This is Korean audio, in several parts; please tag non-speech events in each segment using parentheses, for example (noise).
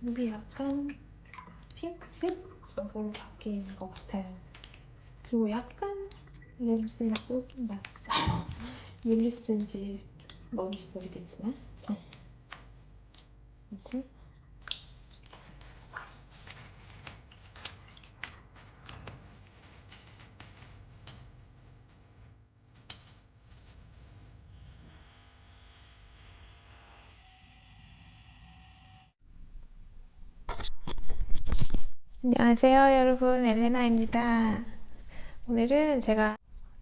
물이 약간 핑크색 쪽으로 바뀌는 것 같아요. 그리고 약간 냄새도 좀 났어요. 율리스인지 (laughs) 뭔지 모르겠지만. 뭐지? 안녕하세요 여러분. 엘레나입니다. 오늘은 제가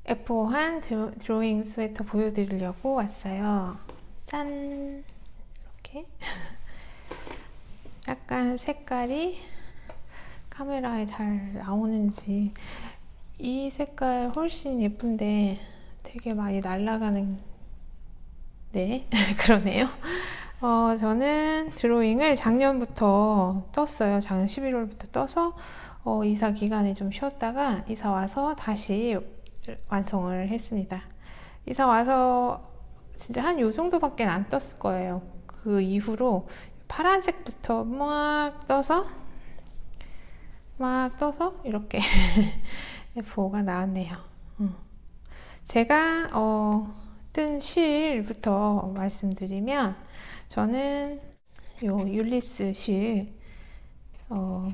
F1 드로, 드로잉 스웨터 보여드리려고 왔어요. 짠! 이렇게. (laughs) 약간 색깔이 카메라에 잘 나오는지. 이 색깔 훨씬 예쁜데 되게 많이 날아가는 네 (laughs) 그러네요 어, 저는 드로잉을 작년부터 떴어요. 작년 11월부터 떠서 어, 이사 기간에 좀 쉬었다가 이사 와서 다시 완성을 했습니다. 이사 와서 진짜 한 요 정도밖에 안 떴을 거예요. 그 이후로 파란색부터 막 떠서 막 떠서 이렇게 (laughs) F5가 나왔네요. 음. 제가 어, 뜬 실부터 말씀드리면 저는 요 율리스 실 어,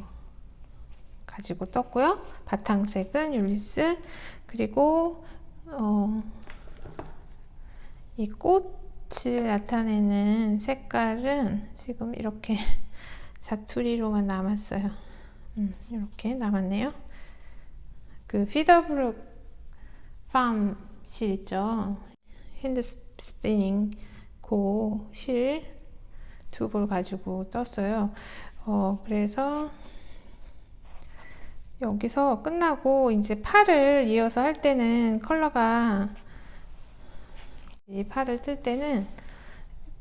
가지고 떴고요. 바탕색은 율리스 그리고 어, 이 꽃을 나타내는 색깔은 지금 이렇게 (laughs) 자투리로만 남았어요. 음, 이렇게 남았네요. 그 피더브룩 팜실 있죠. 핸드 스피닝 고 실 두 볼 가지고 떴어요. 어, 그래서 여기서 끝나고 이제 팔을 이어서 할 때는 컬러가 이 팔을 뜰 때는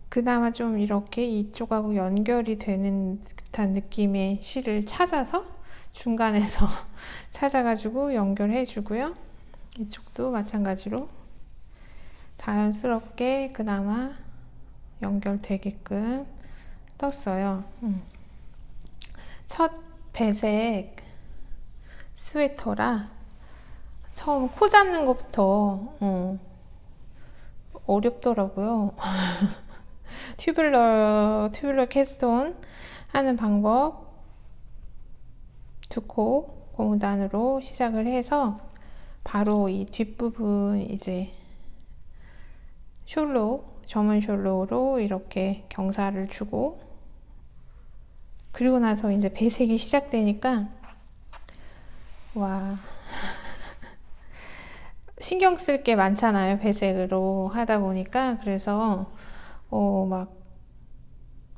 그나마 좀 이렇게 이쪽하고 연결이 되는 듯한 느낌의 실을 찾아서 중간에서 (laughs) 찾아가지고 연결해 주고요. 이쪽도 마찬가지로 자연스럽게 그나마 연결되게끔 떴어요. 음. 첫 배색 스웨터라 처음 코 잡는 것부터 어, 어렵더라고요. (laughs) 튜블러 튜블러 캐스톤 하는 방법 두 코 고무단으로 시작을 해서 바로 이 뒷부분 이제 숄로 점은 숄로로 이렇게 경사를 주고 그리고 나서 이제 배색이 시작되니까 와. (laughs) 신경 쓸 게 많잖아요 배색으로 하다 보니까. 그래서 어 막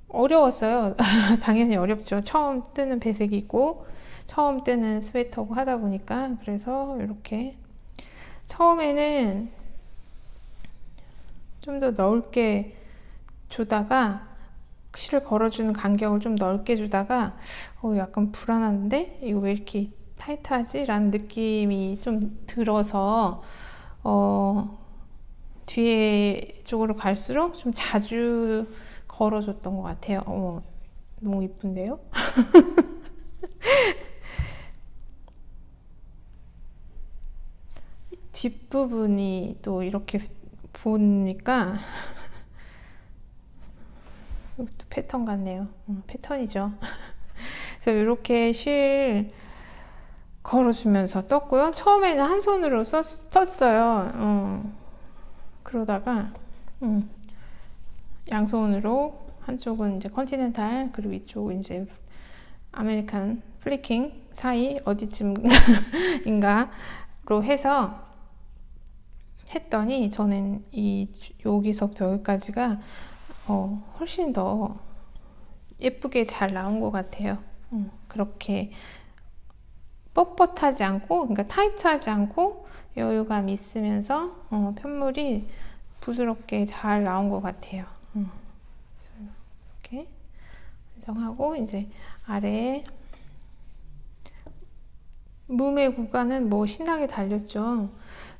어려웠어요. (laughs) 당연히 어렵죠. 처음 뜨는 배색이고 처음 뜨는 스웨터고 하다 보니까. 그래서 이렇게 처음에는 좀 더 넓게 주다가 실을 걸어주는 간격을 좀 넓게 주다가 어, 약간 불안한데 이거 왜 이렇게 타이트하지? 라는 느낌이 좀 들어서 어, 뒤에 쪽으로 갈수록 좀 자주 걸어줬던 것 같아요. 어, 너무 이쁜데요? (laughs) 뒷부분이 또 이렇게 보니까 (laughs) 이것도 패턴 같네요. 음, 패턴이죠. (laughs) 그래서 이렇게 실 걸어주면서 떴고요. 처음에는 한 손으로 썼, 떴어요. 어, 그러다가 음, 양손으로 한쪽은 이제 컨티넨탈 그리고 이쪽은 이제 아메리칸 플리킹 사이 어디쯤인가로 해서 했더니 저는 이 여기서부터 여기까지가 어, 훨씬 더 예쁘게 잘 나온 것 같아요. 음, 그렇게 뻣뻣하지 않고, 그러니까 타이트하지 않고 여유감 있으면서 어, 편물이 부드럽게 잘 나온 것 같아요. 음, 이렇게 완성하고 이제 아래에 무의 구간은 뭐 신나게 달렸죠.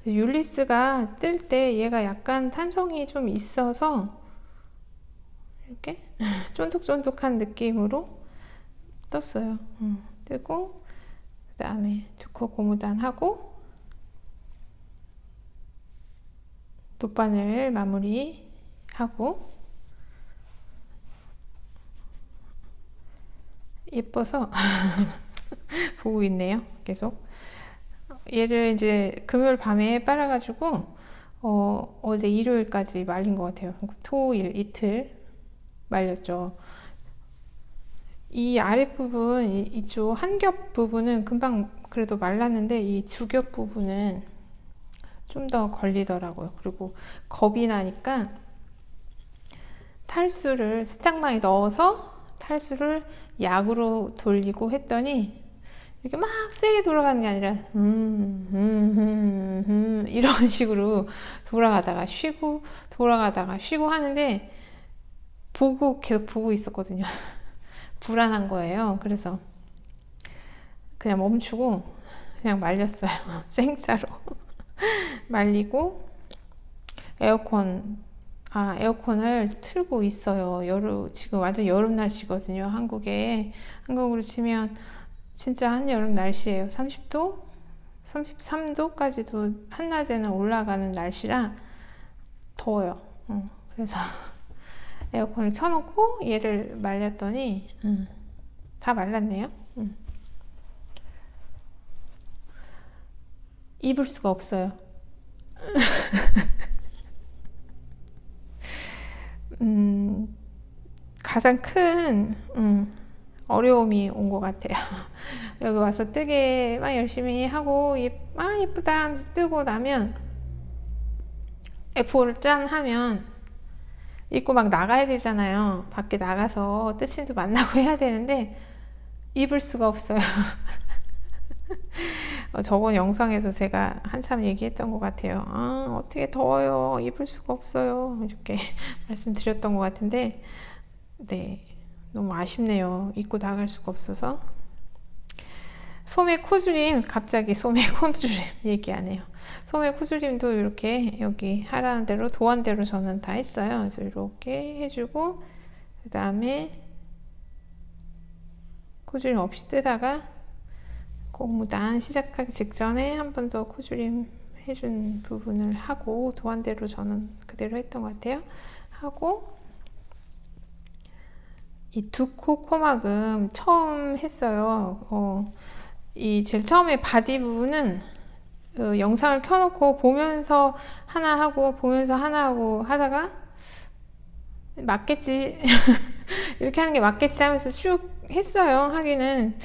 율리스가 뜰 때 얘가 약간 탄성이 좀 있어서 이렇게 (laughs) 쫀득쫀득한 느낌으로 떴어요. 응, 뜨고 그 다음에 두코 고무단 하고 돗바늘 마무리 하고 예뻐서 (laughs) 보고 있네요. 계속 얘를 이제 금요일 밤에 빨아가지고 어, 어제 일요일까지 말린 것 같아요. 토일 이틀 말렸죠. 이 아랫부분, 이- 이쪽 한 겹 부분은 금방 그래도 말랐는데 이 두 겹 부분은 좀 더 걸리더라고요. 그리고 겁이 나니까 탈수를 세탁망에 넣어서 탈수를 약으로 돌리고 했더니 이렇게 막 세게 돌아가는 게 아니라 음, 음, 음, 음, 이런 (laughs) 식으로 돌아가다가 쉬고 돌아가다가 쉬고 하는데 보고 계속 보고 있었거든요. (laughs) 불안한 거예요. 그래서 그냥 멈추고 그냥 말렸어요. (laughs) 생짜로 말리고 에어컨 아 에어컨을 틀고 있어요. 여름 지금 완전 여름 날씨거든요. 한국에 한국으로 치면 진짜 한여름 날씨예요. 30도, 33도까지도 한낮에는 올라가는 날씨라 더워요. 어, 그래서 (laughs) 에어컨을 켜놓고 얘를 말렸더니 음, 다 말랐네요. 음. 입을 수가 없어요. (laughs) 음, 가장 큰 음, 어려움이 온 것 같아요. (laughs) 여기 와서 뜨개 막 열심히 하고 예, 아 예쁘다 하면서 뜨고 나면 F4를 짠 하면 입고 막 나가야 되잖아요. 밖에 나가서 뜨친도 만나고 해야 되는데 입을 수가 없어요. (laughs) 어, 저번 영상에서 제가 한참 얘기했던 것 같아요. 아, 어떻게 더워요. 입을 수가 없어요. 이렇게 (laughs) 말씀드렸던 것 같은데, 네. 너무 아쉽네요. 입고 나갈 수가 없어서. 소매 코줄임, 갑자기 소매 (laughs) 코줄임 얘기하네요. 소매 코줄임도 이렇게 여기 하라는 대로 도안 대로 저는 다 했어요. 그래서 이렇게 해주고, 그 다음에 코줄임 없이 뜨다가 고무단 시작하기 직전에 한 번 더 코줄임 해준 부분을 하고 도안대로 저는 그대로 했던 것 같아요. 하고 이 두 코 코막음 처음 했어요. 어, 이 제일 처음에 바디 부분은 어, 영상을 켜놓고 보면서 하나 하고 보면서 하나 하고 하다가 맞겠지 (laughs) 이렇게 하는 게 맞겠지 하면서 쭉 했어요. 하기는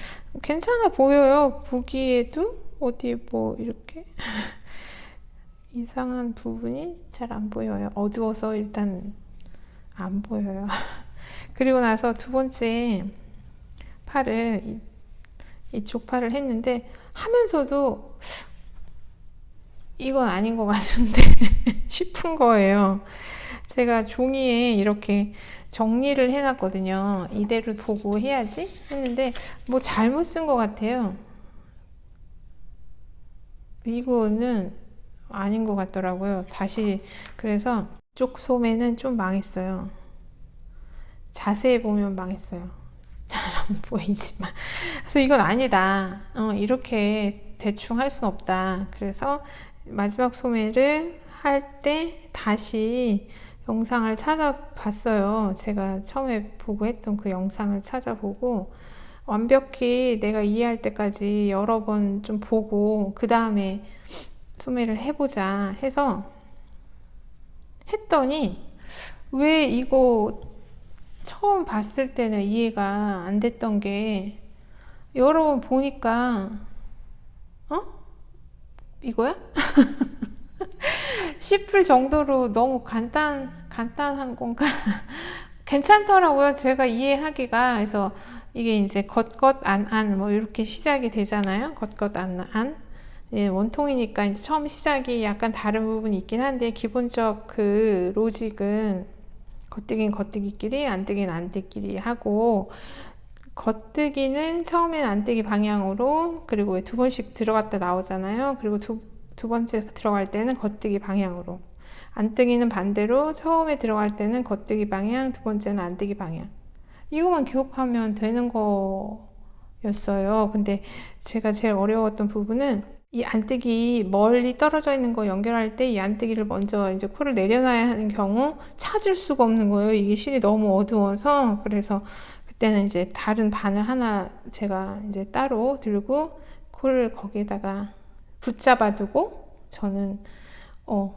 괜찮아 보여요. 보기에도 어디 뭐 이렇게 (laughs) 이상한 부분이 잘 안 보여요. 어두워서 일단 안 보여요. (laughs) 그리고 나서 두 번째 팔을 이, 이쪽 팔을 했는데 하면서도 이건 아닌 것 같은데 (laughs) 싶은 거예요. 제가 종이에 이렇게 정리를 해놨거든요. 이대로 보고 해야지 했는데 뭐 잘못 쓴 것 같아요. 이거는 아닌 것 같더라고요. 다시 그래서 쪽 소매는 좀 망했어요. 자세히 보면 망했어요. 잘 안 (laughs) 보이지만 그래서 이건 아니다. 어, 이렇게 대충 할 순 없다. 그래서 마지막 소매를 할 때 다시 영상을 찾아봤어요. 제가 처음에 보고 했던 그 영상을 찾아보고 완벽히 내가 이해할 때까지 여러 번 좀 보고 그 다음에 소매를 해보자 해서 했더니 왜 이거 처음 봤을 때는 이해가 안 됐던 게 여러 번 보니까 어? 이거야? (laughs) 싶을 정도로 너무 간단 간단한 건가? (laughs) 괜찮더라고요. 제가 이해하기가 그래서 이게 이제 겉겉 안안 뭐 이렇게 시작이 되잖아요. 겉겉 안안 예, 원통이니까 이제 처음 시작이 약간 다른 부분이 있긴 한데 기본적 그 로직은 겉뜨기는 겉뜨기끼리 안뜨기는 안뜨기끼리 하고 겉뜨기는 처음엔 안뜨기 방향으로 그리고 두 번씩 들어갔다 나오잖아요. 그리고 두, 두 번째 들어갈 때는 겉뜨기 방향으로 안뜨기는 반대로 처음에 들어갈 때는 겉뜨기 방향 두 번째는 안뜨기 방향 이거만 기억하면 되는 거 였어요. 근데 제가 제일 어려웠던 부분은 이 안뜨기 멀리 떨어져 있는 거 연결할 때 이 안뜨기를 먼저 이제 코를 내려놔야 하는 경우 찾을 수가 없는 거예요. 이게 실이 너무 어두워서 그래서 그때는 이제 다른 바늘 하나 제가 이제 따로 들고 코를 거기에다가 붙잡아 두고 저는 어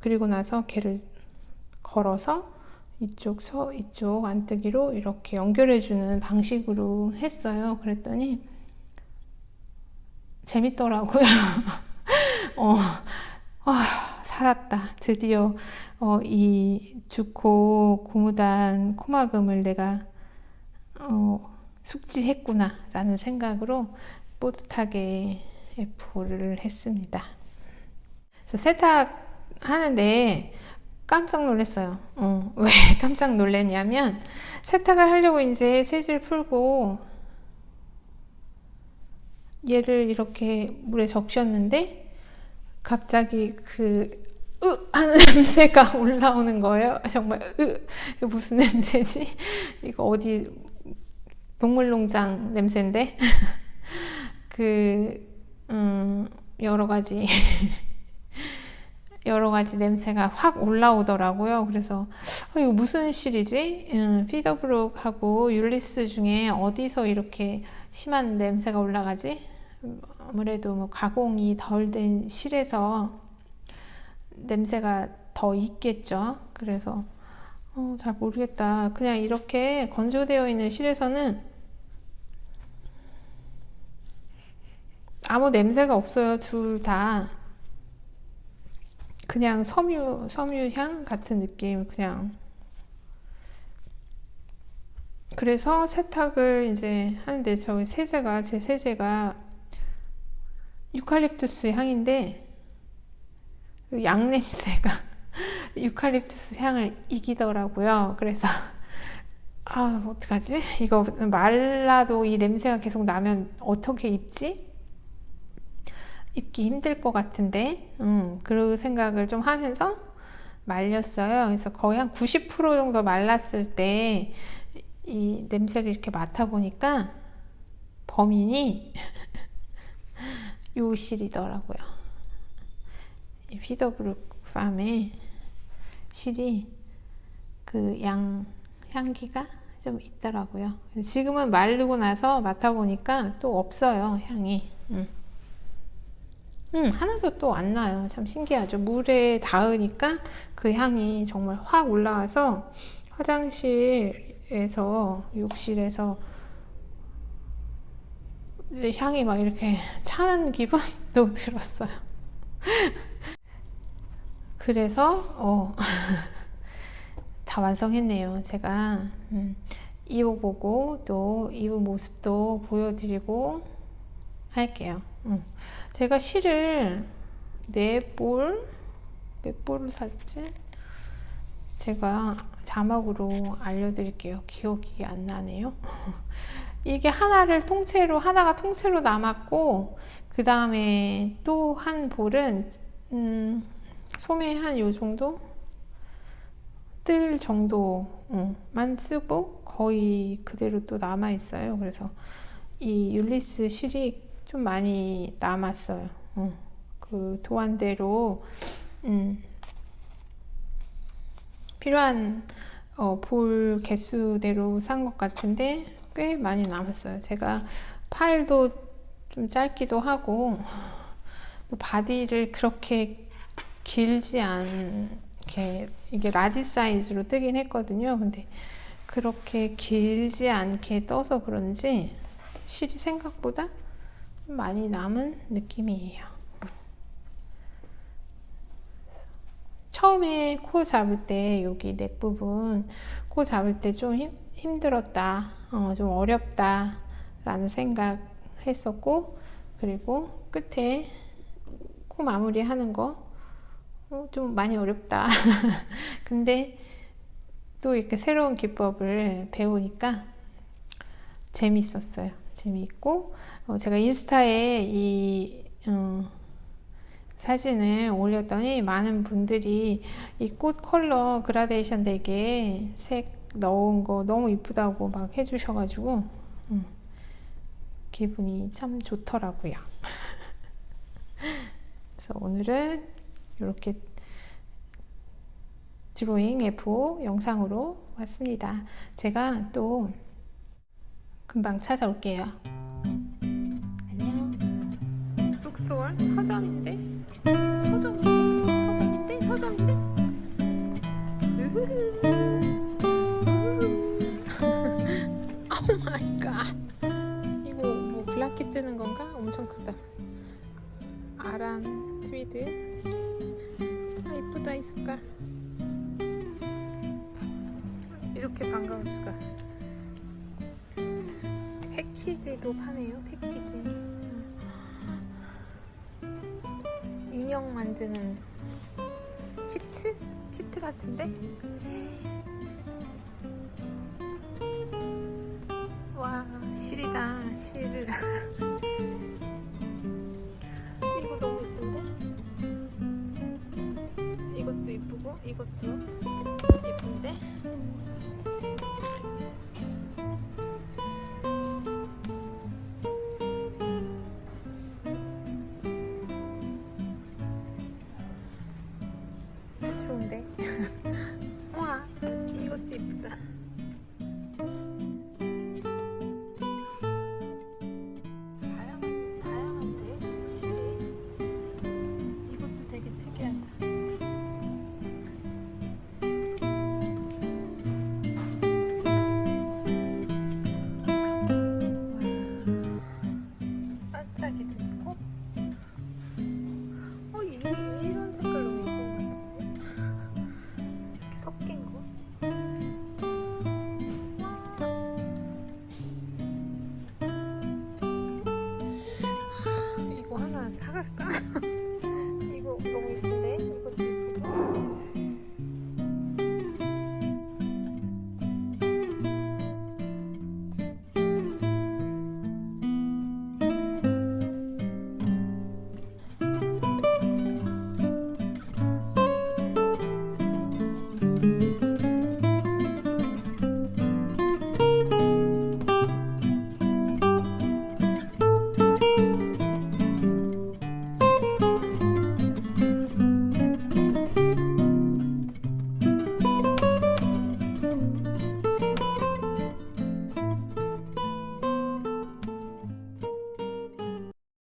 그리고 나서 걔를 걸어서 이쪽 서 이쪽 안뜨기로 이렇게 연결해 주는 방식으로 했어요. 그랬더니 재밌더라고요. (laughs) 어, 아, 살았다. 드디어 어, 이 주코 고무단 코막음을 내가 어, 숙지했구나라는 생각으로 뿌듯하게 F를 했습니다. 그래서 세탁 하는데 깜짝 놀랐어요. 어, 왜 깜짝 놀랐냐면 세탁을 하려고 이제 세질 풀고 얘를 이렇게 물에 적셨는데 갑자기 그 으! 하는 (laughs) 냄새가 올라오는 거예요. 정말 으! 이거 무슨 냄새지? 이거 어디 동물농장 냄새인데? (laughs) 그 음, 여러 가지 여러 가지 냄새가 확 올라오더라고요. 그래서 어, 이거 무슨 실이지? 음, 피더브룩하고 율리스 중에 어디서 이렇게 심한 냄새가 올라가지? 음, 아무래도 뭐 가공이 덜 된 실에서 냄새가 더 있겠죠. 그래서 어, 잘 모르겠다. 그냥 이렇게 건조되어 있는 실에서는 아무 냄새가 없어요. 둘 다. 그냥 섬유, 섬유향 같은 느낌, 그냥. 그래서 세탁을 이제 하는데 저 세제가, 제 세제가 유칼립투스 향인데, 그양 냄새가 (laughs) 유칼립투스 향을 이기더라고요. 그래서, (laughs) 아, 어떡하지? 이거 말라도 이 냄새가 계속 나면 어떻게 입지? 입기 힘들 것 같은데, 음, 그 생각을 좀 하면서 말렸어요. 그래서 거의 한 90% 정도 말랐을 때 이 냄새를 이렇게 맡아보니까 범인이 (laughs) 요 실이더라고요. 이 피더브룩 팜의 실이 그 양 향기가 좀 있더라고요. 지금은 마르고 나서 맡아보니까 또 없어요, 향이. 음. 음, 하나도 또 안 나요. 참 신기하죠. 물에 닿으니까 그 향이 정말 확 올라와서 화장실에서, 욕실에서 향이 막 이렇게 차는 기분도 (laughs) 들었어요. 그래서, 어, (laughs) 다 완성했네요. 제가, 음, 입어보고 또 입은 모습도 보여드리고 할게요. 음. 제가 실을 네 볼, 몇 볼을 샀지? 제가 자막으로 알려드릴게요. 기억이 안 나네요. (laughs) 이게 하나를 통째로, 하나가 통째로 남았고, 그 다음에 또 한 볼은, 음, 소매 한 요 정도? 뜰 정도만 쓰고 거의 그대로 또 남아 있어요. 그래서 이 율리스 실이 좀 많이 남았어요. 어, 그 도안대로 음, 필요한 어, 볼 개수대로 산 것 같은데 꽤 많이 남았어요. 제가 팔도 좀 짧기도 하고 또 바디를 그렇게 길지 않게 이게 라지 사이즈로 뜨긴 했거든요. 근데 그렇게 길지 않게 떠서 그런지 실이 생각보다 많이 남은 느낌이에요. 처음에 코 잡을 때 여기 넥 부분 코 잡을 때 좀 힘들었다, 어, 좀 어렵다 라는 생각 했었고 그리고 끝에 코 마무리 하는 거좀 어, 많이 어렵다. (laughs) 근데 또 이렇게 새로운 기법을 배우니까 재밌었어요. 재미있고 어, 제가 인스타에 이 어, 사진을 올렸더니 많은 분들이 이 꽃 컬러 그라데이션 되게 색 넣은 거 너무 이쁘다고 막 해주셔가지고 음, 기분이 참 좋더라고요. (laughs) 그래서 오늘은 이렇게 드로잉 F5 영상으로 왔습니다. 제가 또 금방 찾아올게요. 안녕. 북소월 서점인데 서점인데 서점인데 서점인데. 오 마이 갓 이거 뭐 블라키 뜨는 건가? 엄청 크다 아란 트위드 아 이쁘다 이 색깔 이렇게 반가울 수가 패키지도 파네요 패키지 인형 만드는 키트? 키트 같은데? 와 실이다 실 (laughs) 이거 너무 예쁜데? 이것도 예쁘고 이것도?